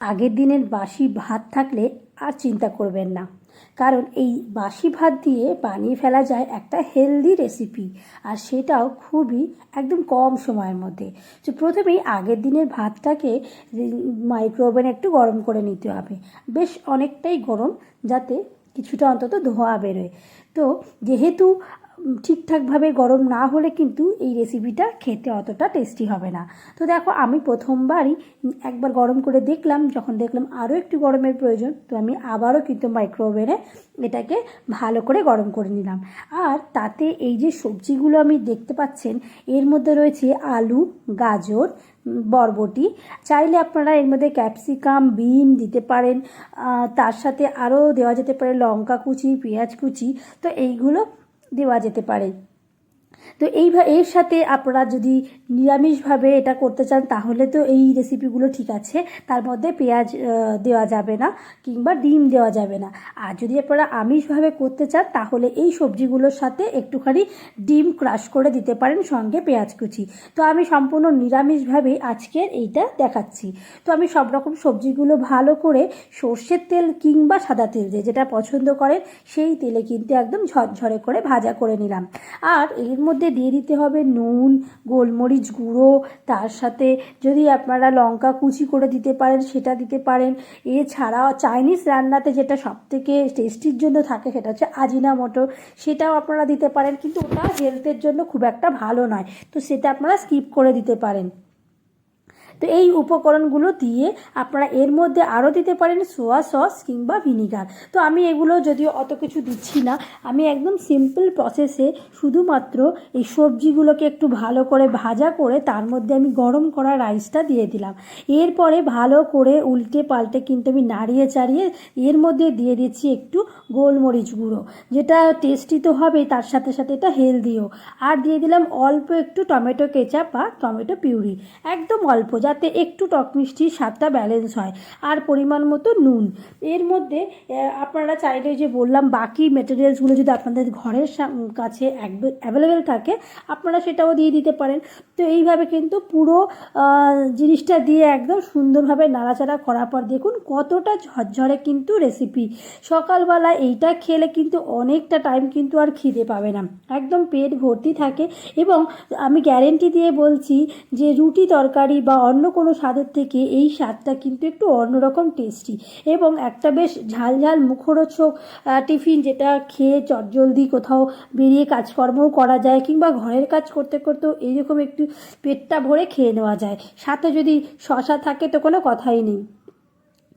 আগের দিনের বাসি ভাত থাকলে আর চিন্তা করবেন না। কারণ এই বাসি ভাত দিয়ে বানিয়ে ফেলা যায় একটা হেলদি রেসিপি, আর সেটাও খুবই একদম কম সময়ের মধ্যে। তো প্রথমেই আগের দিনের ভাতটাকে মাইক্রো ওভেনে একটু গরম করে নিতে হবে। বেশ অনেকটাই গরম যাতে কিছুটা অন্তত ধোঁয়া বেরোয়। তো যেহেতু ঠিকঠাকভাবে গরম না হলে কিন্তু এই রেসিপিটা খেতে অতটা টেস্টি হবে না। তো দেখো, আমি প্রথমবারই একবার গরম করে দেখলাম, যখন দেখলাম আরও একটু গরমের প্রয়োজন, তো আমি আবারও কিন্তু মাইক্রোওভেনে এটাকে ভালো করে গরম করে নিলাম। আর তাতে এই যে সবজিগুলো আমি দেখতে পাচ্ছেন, এর মধ্যে রয়েছে আলু, গাজর বরবটি। চাইলে আপনারা এর মধ্যে ক্যাপসিকাম, বিন দিতে পারেন। তার সাথে আরও দেওয়া যেতে পারে লঙ্কা কুচি, পেঁয়াজ কুচি। তো এইগুলো দেওয়া যেতে পারে। তো এই এর সাথে আপনারা যদি নিরামিষভাবে এটা করতে চান, তাহলে তো এই রেসিপিগুলো ঠিক আছে। তার মধ্যে পেঁয়াজ দেওয়া যাবে না, কিংবা ডিম দেওয়া যাবে না। আর যদি আপনারা আমিষভাবে করতে চান, তাহলে এই সবজিগুলোর সাথে একটুখানি ডিম ক্রাশ করে দিতে পারেন, সঙ্গে পেঁয়াজ কুচি। তো আমি সম্পূর্ণ নিরামিষভাবে আজকের এইটা দেখাচ্ছি। তো আমি সব রকম সবজিগুলো ভালো করে সর্ষের তেল কিংবা সাদা তেল দিয়ে যেটা পছন্দ করেন, সেই তেলে কিন্তু একদম ঝরঝরে করে ভাজা করে নিলাম। আর এর মধ্যে দিয়ে দিতে হবে নুন, গোলমরিচ গুঁড়ো, তার সাথে যদি আপনারা লঙ্কা কুচি করে দিতে পারেন, সেটা দিতে পারেন। এছাড়াও চাইনিজ রান্নাতে যেটা সবথেকে টেস্টির জন্য থাকে সেটা হচ্ছে আজিনা মটর। সেটাও আপনারা দিতে পারেন, কিন্তু ওটা হেলথের জন্য খুব একটা ভালো নয়। তো সেটা আপনারা স্কিপ করে দিতে পারেন। তো এই উপকরণগুলো দিয়ে আপনারা এর মধ্যে আরও দিতে পারেন সোয়া সস কিংবা ভিনিগার। তো আমি এগুলো যদিও অত কিছু দিচ্ছি না, আমি একদম সিম্পল প্রসেসে শুধুমাত্র এই সবজিগুলোকে একটু ভালো করে ভাজা করে তার মধ্যে আমি গরম করা রাইসটা দিয়ে দিলাম। এরপরে ভালো করে উল্টে পাল্টে কিন্তু আমি নাড়িয়ে চাড়িয়ে এর মধ্যে দিয়ে দিচ্ছি একটু গোলমরিচ গুঁড়ো। যেটা টেস্টি তো হবেই, তার সাথে সাথে এটা হেলদিও আর দিয়ে দিলাম অল্প একটু টমেটো কেচাপ বা টমেটো পিউরি একদম অল্প যাতে একটু টক মিষ্টির স্বাদটা ব্যালেন্স হয়। আর পরিমাণ মতো নুন। এর মধ্যে আপনারা চাইলে যে বললাম, বাকি মেটেরিয়ালসগুলো যদি আপনাদের ঘরের কাছে অ্যাভেলেবেল থাকে, আপনারা সেটাও দিয়ে দিতে পারেন। তো এইভাবে কিন্তু পুরো জিনিসটা দিয়ে একদম সুন্দরভাবে নাড়াচাড়া করার পর দেখুন, কতটা ঝরঝরে কিন্তু রেসিপি সকালবেলা এইটা খেলে কিন্তু অনেকটা টাইম কিন্তু আর খিদে পাবে না। একদম পেট ভর্তি থাকে। এবং আমি গ্যারেন্টি দিয়ে বলছি যে রুটি তরকারি বা অন্য কোনো স্বাদের থেকে এই স্বাদটা কিন্তু একটু অন্যরকম টেস্টি এবং একটা বেশ ঝাল ঝাল মুখরোচক টিফিন যেটা খেয়ে চটজলদি কোথাও বেরিয়ে কাজকর্মও করা যায় কিংবা ঘরের কাজ করতে করতেও এইরকম একটু পেটটা ভরে খেয়ে নেওয়া যায়। সাথে যদি শশা থাকে তো কোনো কথাই নেই।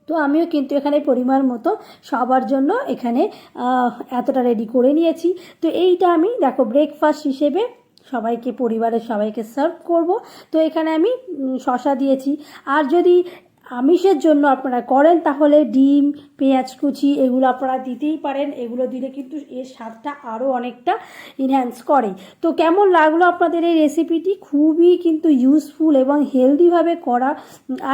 তো আমিও কিন্তু এখানে পরিমাণ মতো সবার জন্য এখানে এতটা রেডি করে নিয়েছি। তো এইটা আমি, দেখো ব্রেকফাস্ট হিসেবে সবাইকে পরিবারের সবাইকে সার্ভ করব। তো এখানে আমি শশা দিয়েছি। আর যদি আমিষের জন্য আপনারা করেন, তাহলে ডিম, পেঁয়াজ, কুচি, এগুলো আপনারা দিতেই পারেন। এগুলো দিলে কিন্তু এর স্বাদটা আরও অনেকটা ইনহ্যান্স করে। তো কেমন লাগল আপনাদের এই রেসিপিটি খুবই কিন্তু ইউজফুল এবং হেলদিভাবে করা।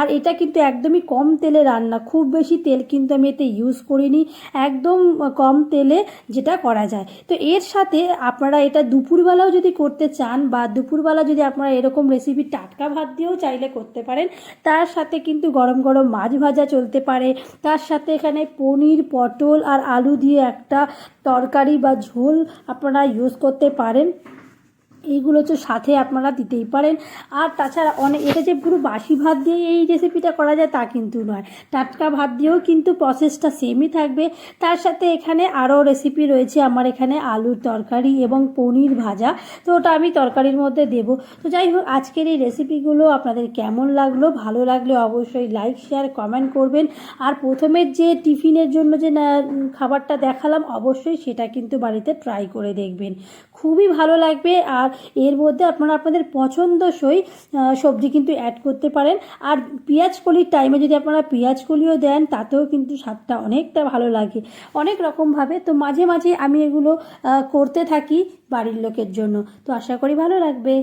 আর এটা কিন্তু একদমই কম তেলে রান্না, খুব বেশি তেল কিন্তু আমি এতে ইউজ করিনি। একদম কম তেলে যেটা করা যায়। তো এর সাথে আপনারা এটা দুপুরবেলাও যদি করতে চান বা দুপুরবেলা যদি আপনারা এরকম রেসিপি টাটকা ভাত দিয়েও চাইলে করতে পারেন, তার সাথে কিন্তু গরম গরম গরম মাছ ভাজা চলতে পারে। তার সাথে এখানে পনির, পটল আর আলু দিয়ে একটা তরকারি বা ঝোল আপনারা ইউজ করতে পারেন। এইগুলো তো সাথে আপনারা দিতেই পারেন। আর তাছাড়া অনেক এটা যে পুরো বাসি ভাত দিয়ে এই রেসিপিটা করা যায় তা কিন্তু নয়। টাটকা ভাত দিয়েও কিন্তু প্রসেসটা সেমই থাকবে। তার সাথে এখানে আরও রেসিপি রয়েছে আমার এখানে আলুর তরকারি এবং পনির ভাজা। তো ওটা আমি তরকারির মধ্যে দেব। তো যাই হোক, আজকের এই রেসিপিগুলো আপনাদের কেমন লাগল? ভালো লাগলে অবশ্যই লাইক শেয়ার কমেন্ট করবেন। আর প্রথমের যে টিফিনের জন্য যে খাবারটা দেখালাম, অবশ্যই সেটা কিন্তু বাড়িতে ট্রাই করে দেখবেন। খুবই ভালো লাগবে। আর এর মধ্যে আপনারা আপনাদের পছন্দসই সবজি কিন্তু অ্যাড করতে পারেন। আর পেঁয়াজ কলির টাইমে যদি আপনারা পেঁয়াজ কলিও দেন, তাতেও কিন্তু স্বাদটা অনেকটা ভালো লাগে। অনেক রকমভাবে তো মাঝে মাঝে আমি এগুলো করতে থাকি বাড়ির লোকের জন্য। তো আশা করি ভালো লাগবে।